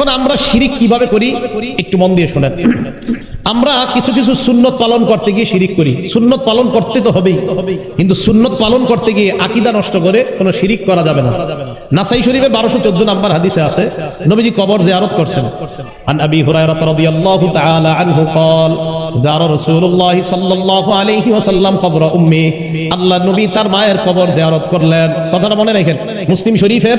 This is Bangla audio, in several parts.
এখন আমরা শিরিক কিভাবে করি একটু মন দিয়ে শোনেন আমরা কিছু কিছু সুন্নত পালন করতে গিয়ে শিরিক করি সুন্নত পালন করতে তো হবেই কিন্তু সুন্নত পালন করতে গিয়ে আকিদা নষ্ট করে কোনো শিরিক করা যাবে না নাসাই শরীফে বারোশো চোদ্দ নাম্বার হাদিসে আছে নবীজি কবর জিয়ারত করছেন عن ابي هريره رضي الله تعالى عنه قال زار رسول الله صلى الله عليه وسلم قبر امه আল্লাহ নবী তার মায়ের কবর জিয়ারত করলেন কথাটা মনে রাখেন মুসলিম শরীফের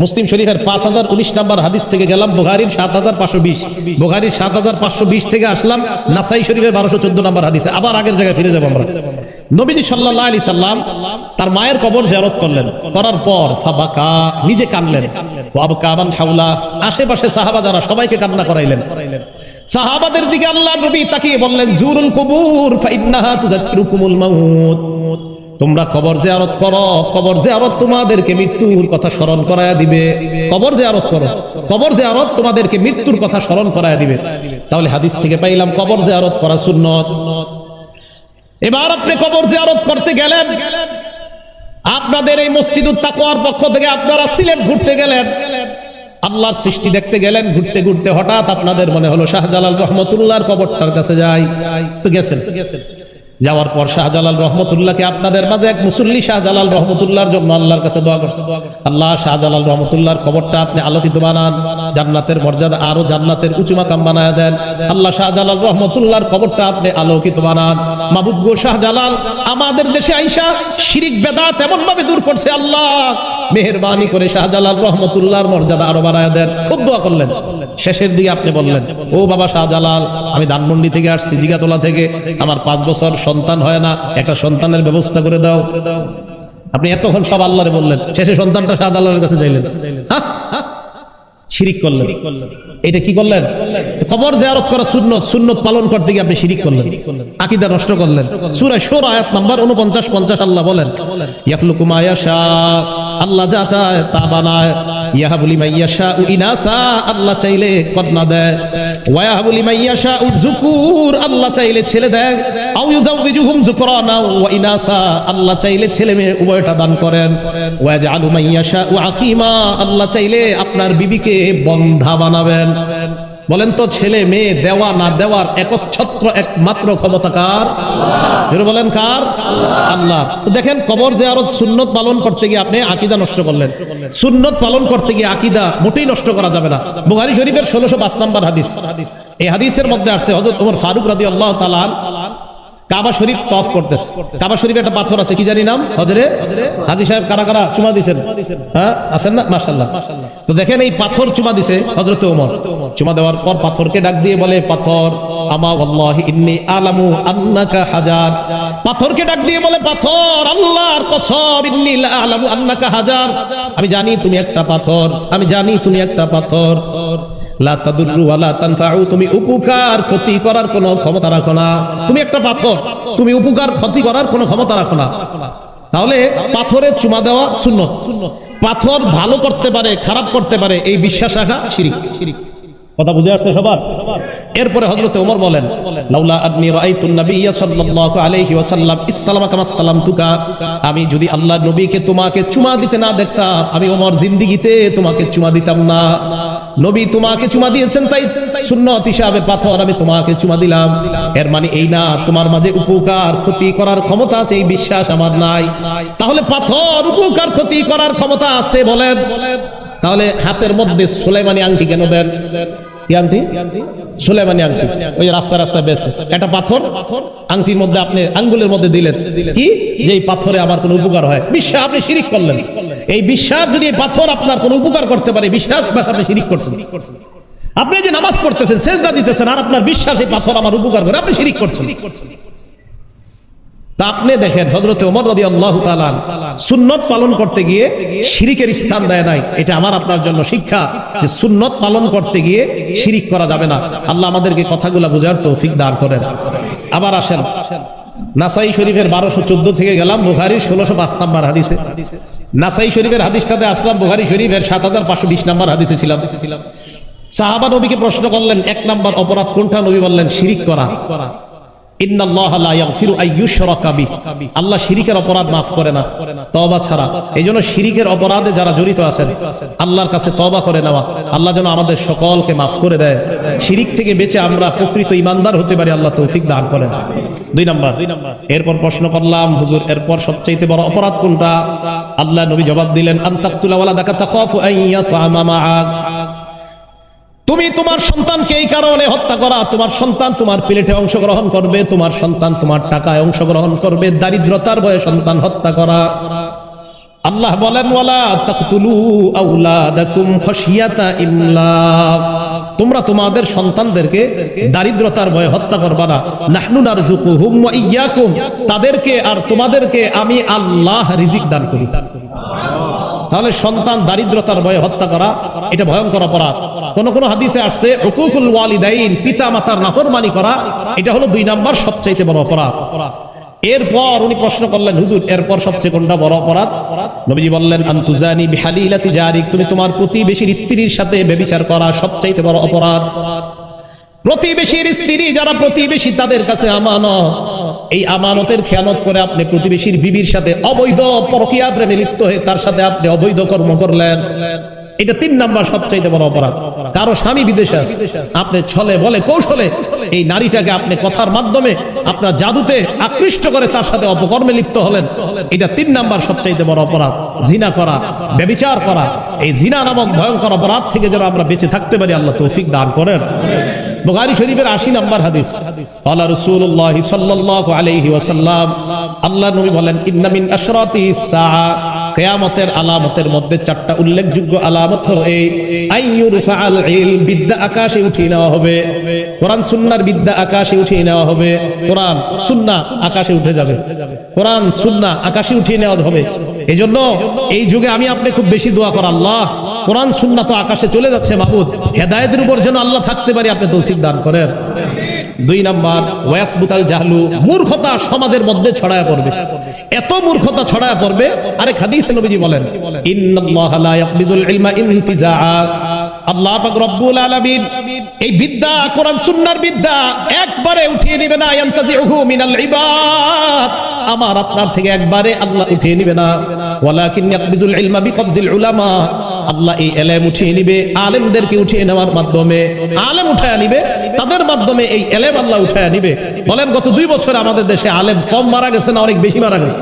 মুসলিম শরীফের পাঁচ হাজার উনিশ নাম্বার হাদিস থেকে গেলাম, বুখারীর সাত হাজার পাঁচশো বিশ। বুখারীর সাত হাজার পাঁচশো বিশ থেকে আসলাম, নাসাই শরীফের বারোশো চোদ্দ নাম্বার হাদিসে। আবার আগের জায়গায় ফিরে যাব আমরা। নবীজি সাল্লাহ আলী সাল্লাম তার মায়ের কবর জিয়ারত করলেন। করার পর ফাবাকা, নিজে কানলেন ওয়াবকামান হাউলা আশেপাশে সাহাবা যারা সবাইকে কান্না করাইলেন। সাহাবাদের দিকে আল্লাহ নবী তাকিয়ে বললেন, জুরুল কুবুর, ফাইন্নাহা তুযাক্কিরুকুমুল মাউত। তোমরা কবর জিয়ারত করো, কবর জিয়ারত তোমাদেরকে মৃত্যুর কথা স্মরণ করায়া দিবে। কবর জিয়ারত করো, কবর জিয়ারত তোমাদেরকে মৃত্যুর কথা স্মরণ করায়া দিবে। তাহলে হাদিস থেকে পাইলাম কবর জিয়ারত করা সুন্নত। এবার আপনি কবর জিয়ারত করতে গেলেন। আপনাদের এই মসজিদ তাকওয়ার পক্ষ থেকে আপনারা সিলেট ঘুরতে গেলেন। আল্লাহর সৃষ্টি দেখতে গেলেন, ঘুরতে ঘুরতে হঠাৎ আপনাদের মনে হলো শাহজালাল রহমতুল্লাহর কবরটার কাছে যাই। তো গেছেন? যাওয়ার পর শাহজালাল রহমতুল্লাহকে আপনাদের মাঝে এক মুসল্লি শাহজালাল রহমতুল্লাহর জন্য আল্লাহর কাছে দোয়া করছে। আল্লাহ শাহজালাল রহমতুল্লাহর কবরটা আপনি আলোকিত বানান, জান্নাতের মর্যাদা আরও জান্নাতের উঁচু মাকাম বানায় দেন। আল্লাহ শাহজালাল রহমতুল্লাহর কবরটা আপনি আলোকিত বানান। মাহবুব গো শাহজালাল, আমাদের দেশে আইসা শিরিক, বেদাত এমন ভাবে দূর করছে আল্লাহ। মেহরবানি করে শাহজালাল রহমতুল্লাহর মর্যাদা আরও বাড়ায় দেন। খুব দোয়া করলেন। শেষের দিকে আপনি বললেন, ও বাবা শাহজালাল, আমি ধানমন্ডি থেকে আসছি, জিগাতলা থেকে। আমার পাঁচ বছর সন্তান হয় না, একটা সন্তানের ব্যবস্থা করে দাও। আপনি এতক্ষণ সব আল্লাহরে বললেন, শেষে সন্তানটা শাহজালালের কাছে চাইলেন? শিরিক করলেন। এটা কি করলেন? তো কবর জিয়ারত করা সুন্নত সুন্নত পালন করতে গিয়ে আপনি শিরিক করলেন। আকীদা নষ্ট করলেন। সূরা আয়াত নাম্বার 49 50 আল্লাহ বলেন আল্লাহ যা চায় তা বানায়। ইয়াহাবু মাইয়াশা উ ইনাসা, আল্লাহ চাইলে কন্যা দেয়। ওয়াহাবুলি মাইয়াশা উ যুকুর, আল্লাহ চাইলে ছেলে দেয়। আও ইউজাউযুহুম যুকরানা ওয়া ইনাসা, আল্লাহ চাইলে ছেলে মেয়ে উভয়টা দান করেন। ওয়া ইয়াজআলু মাইয়াশা উ আকিমা, আল্লাহ চাইলে আপনার বিবিকে বন্ধা বানাবেন। বলেন তো, ছেলে, মেয়ে, দেওয়া, না দেওয়ার একচ্ছত্র একমাত্র ক্ষমতা কার? বলেন, কার? আল্লাহ। দেখেন, কবর যে আরও সুন্নত পালন করতে গিয়ে আপনি আকিদা নষ্ট করলেন। সুন্নত পালন করতে গিয়ে আকিদা মোটেই নষ্ট করা যাবে না। বুখারী শরীফের ষোলোশো পাঁচ নাম্বার হাদিস। এই হাদিসের মধ্যে আসছে হযরত ওমর ফারুক রাদিয়াল্লাহু তাআলা কাবা শরীফ তফ করতেছে। কাবা শরীফে একটা পাথর আছে, কি জানি নাম? হজরে? হাজি সাহেব কারা কারা চুমা দিছেন হ্যাঁ? আছেন না? মাশাল্লাহ তো দেখেন এই পাথর চুমা দিছে হজরত ওমর। চুমা দেওয়ার পর পাথরকে ডাক দিয়ে বলে, পাথর, আমা ওয়াল্লাহি ইন্নী আলামু আন্নাকা হাজার। পাথরকে ডাক দিয়ে বলে, পাথর, আল্লাহর কসম, ইন্নি আলামু আন্নাকা হাজার। আমি জানি তুমি একটা পাথর। আমি জানি তুমি একটা পাথর। তাহলে পাথরের চুমা দেওয়া সুন্নত। পাথর ভালো করতে পারে, খারাপ করতে পারে, এই বিশ্বাস রাখা কথা বুঝে আসছে সবার? এরপরে হযরত ওমর বলেন আমি যদি আল্লাহ নবীকে তোমাকে চুমা দিতে না দেখতাম, আমি ওমর জিন্দেগিতে তোমাকে চুমা দিতাম না। নবী তোমাকে চুমা দিয়েছেন, তাই সুন্নত হিসাবে পাথর আমি তোমাকে চুমা দিলাম। এর মানে এই না, তোমার মাঝে উপকার, ক্ষতি করার ক্ষমতা আছে, এই বিশ্বাস আমার নাই। তাহলে পাথর, উপকার, ক্ষতি করার ক্ষমতা আছে বলেন। তাহলে হাতের মধ্যে সুলাইমানি আংটি কেন দেন? আংটি? সুলাইমানি আংটি। ওই রাস্তা রাস্তা বেছে। একটা পাথর? আংটির মধ্যে আপনি আঙ্গুলের মধ্যে দিলেন। কি? যে পাথরে আমার কোনো উপকার হয়। বিশ্বাস আপনি শিরিক করলেন। এই বিশ্বাস যদি পাথর আপনার কোনো উপকার করতে পারে, বিশ্বাস আপনি শিরিক করছেন আপনি যে নামাজ পড়তেছেন, সেজদা দিতেছেন, আর আপনার বিশ্বাস এই পাথর আমার উপকার করে, আপনি শিরিক করছেন। তা আপনি দেখেন হজরত আল্লাহ সুন্নত পালন করতে গিয়ে শিরিকের স্থান দেয় নাই। এটা আমার, আপনার জন্য শিক্ষা যে সুন্নত পালন করতে গিয়ে শিরিক করা যাবে না। আল্লাহ আমাদেরকে কথাগুলা বোঝার তৌফিক দান করেন। আবার আসেন। নাসাই শরীফের বারোশো চোদ্দ থেকে গেলাম বুহারির ষোলোশো পাঁচ নাম্বার হাদিসে। নাসাই শরীফের হাদিসটাতে আসলাম বুহারি শরীফের সাত হাজার পাঁচশো বিশ নাম্বার হাদিসে ছিলাম। সাহাবা নবীকে প্রশ্ন করলেন, এক নাম্বার অপরাধ কোনটা? নবী বললেন, শিরিক করা। আল্লাহ সকলকে মাফ করে দেয়। শিরিক থেকে বেঁচে আমরা হতে পারি দুই নাম্বার। এরপর প্রশ্ন বড় অপরাধ কোনটা? আল্লাহ নবী জবাব দিলেন তুমি তোমার সন্তানকে এই কারণে হত্যা করা, তোমার সন্তান তোমার প্লেটে অংশগ্রহণ করবে, তোমার সন্তান তোমার টাকায় অংশগ্রহণ করবে, দারিদ্রতার বয়ে সন্তান হত্যা করা। আল্লাহ বলেন, ওয়ালা তোমরা তোমাদের সন্তানদেরকে দারিদ্রতার ভয়ে হত্যা করবা না। তাদেরকে আর তোমাদেরকে আমি আল্লাহ রিজিক দান করি। তাহলে সন্তান দারিদ্রতার ভয়ে হত্যা করা, এটা ভয়ঙ্কর অপরাধ। কোন কোন হাদিসে আসছে, হুকুকুল ওয়ালিদাইন, পিতা মাতার নাফরমানি করা এটা হলো দুই নাম্বার সবচাইতে বড় অপরাধ। এরপর উনি প্রশ্ন করলেন, হুজুর, এরপর সবচেয়ে কোনটা বড় অপরাধ? নবীজি বললেন, আন্তুজানি বিহালিলাতি জারিক তুমি তোমার প্রতিবেশীর স্ত্রীর সাথে ব্যভিচার করা সবচাইতে বড় অপরাধ। প্রতিবেশীর স্ত্রী যারা প্রতিবেশী, তাদের কাছে আমানত। এই আমানতের খেয়ানত করে আপনি প্রতিবেশীর বিবির সাথে অবৈধ পরকিয়া প্রেমে লিপ্ত হয়ে তার সাথে আপনি অবৈধ কর্ম করলেন। এটা তিন নাম্বার সবচাইতে বড় অপরাধ। কারও স্বামী বিদেশে আছে, আপনি ছলে বলে কৌশলে এই নারীটাকে আপনি কথার মাধ্যমে আপনার জাদুতে আকৃষ্ট করে তার সাথে অপকর্মে লিপ্ত হলেন। এটা তিন নাম্বার সবচাইতে বড় অপরাধ। জিনা করা, ব্যবিচার করা, এই জিনা নামক ভয়ঙ্কর অপরাধ থেকে যেন আমরা বেঁচে থাকতে পারি, আল্লাহ তৌফিক দান করেন। বুখারী শরীফের 80 নম্বর হাদিস। আলা রাসূলুল্লাহ সাল্লাল্লাহু আলাইহি ওয়াসাল্লাম আল্লাহ নবী বলেন, ইন্না মিন আশরাতি কিয়ামতের আলামতের মধ্যে চারটা উল্লেখযোগ্য আলামত হলো এই আকাশে উঠিয়ে নেওয়া হবে। কোরআন সুন্নাহর বিদ্যা আকাশে উঠিয়ে নেওয়া হবে। কোরআন সুন্নাহ আকাশে উঠে যাবে। কোরআন সুন্নাহ আকাশে উঠিয়ে নেওয়া হবে। এজন্য এই যুগে আমি আপনি খুব বেশি দোয়া কর, আল্লাহ কোরআন সুন্নাহ তো আকাশে চলে যাচ্ছে মাহবুদ হেদায়েতের উপর যেন আল্লাহ থাকতে পারি, আপনি তৌফিক দান করেন। দুই নাম্বার ওয়াসবুতাল জাহলু, মূর্খতা সমাজের মধ্যে ছড়ায় পড়বে। এত মূর্খতা ছড়ায় পড়বে, আরে হাদিসে নবীজি বলেন, ইন্নাল্লাহ লা ইয়াকবিজুল ইলমা ইনতিজাআ। আল্লাহ পাক রব্বুল আলামিন এই বিদ্যা, কোরআন সুন্নাহর বিদ্যা একবারে উঠিয়ে নেবে না, ইয়ান্তাজিউহু মিনাল ইবাদ। আমার আপনার থেকে একবারে আল্লাহ উঠিয়ে নিবে না। ওয়ালাকিন ইয়াকবিজুল ইলমা বিকবজিল উলামা। আল্লাহ এই এলেম উঠিয়ে নিবে, আলেমদেরকে উঠিয়ে নেওয়ার মাধ্যমে, আলেম উঠায় নিবে, তাদের মাধ্যমে এই এলেম আল্লাহ উঠায় নিবে। বলেন, গত দুই বছর আমাদের দেশে আলেম কম মারা গেছে না অনেক বেশি মারা গেছে?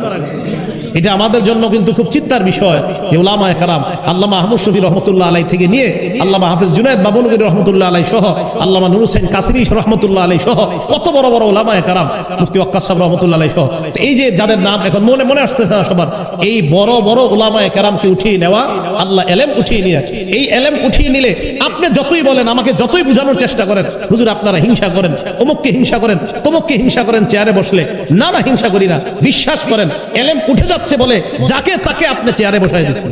এটা আমাদের জন্য কিন্তু খুব চিন্তার বিষয়। যে একরাম আল্লাহ মাহমুদ শফি রহমতুল্লাহ আলাই থেকে নিয়ে আল্লাহ হাফিজ জুনায়দ বাবুলগির রহমতুল্লাহ আলাই সহ আল্লাহ নুর হোসেন কাসিরি রহমতুল্লাহ আলাই সহ, কত বড় বড় উলামা একরাম মুফতি ওয়াক্কাস সাহেব রহমতুল্লাহ আলাই সহ। এই যে যাদের নাম এখন মনে মনে আসতেছে না সবার, এই বড় বড় উলামা একরামকে উঠিয়ে নেওয়া, আল্লাহ এলেম উঠিয়ে নিয়ে, এই এলেম উঠিয়ে নিলে আপনি যতই বলেন, আমাকে যতই বোঝানোর চেষ্টা করেন, হুজুর আপনারা হিংসা করেন, অমুককে হিংসা করেন, তমুককে হিংসা করেন, চেয়ারে বসলে না না হিংসা করি না, বিশ্বাস করেন, এলেম উঠে যাচ্ছে বলে যাকে তাকে আপনি চেয়ারে বসাই দিচ্ছেন।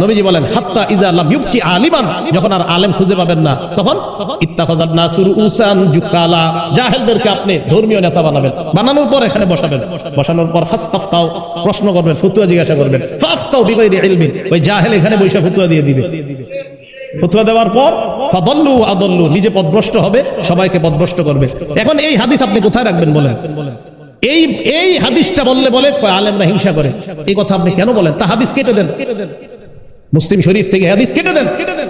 নবীজি বলেন, হাত্তা ইজা লাম ইউবকি আলিমান, যখন আর আলেম খুঁজে পাবেন না, তখন ইত্তাফাজাত নাসুর উসান জুকালা, জাহেলদেরকে আপনি ধর্মীয় নেতা বানাবেন, বানানোর পর এখানে বসাবেন, বসানোর পর ফাস্তাফতাও প্রশ্ন করবেন, ফতুয়া জিজ্ঞাসা করবেন ফাফতাও বিগাইরি ইলমিন, ওই জাহেল এখানে বৈশা ফতুয়া দিয়ে দিবে। ফতুয়া দেওয়ার পর, ফাদল্লু আদল্লু, নিজে পদভ্রষ্ট হবে, সবাইকে পদভ্রষ্ট করবে। এখন এই হাদিস আপনি কোথায় রাখবেন বলেন? এই এই হাদিসটা বললে বলে আলেমরা হিংসা করে। এই কথা আপনি কেন বলেন? তা হাদিস কেটে দেন। মুসলিম শরীফ থেকে হাদিস কেটে দেন কেটে দেন।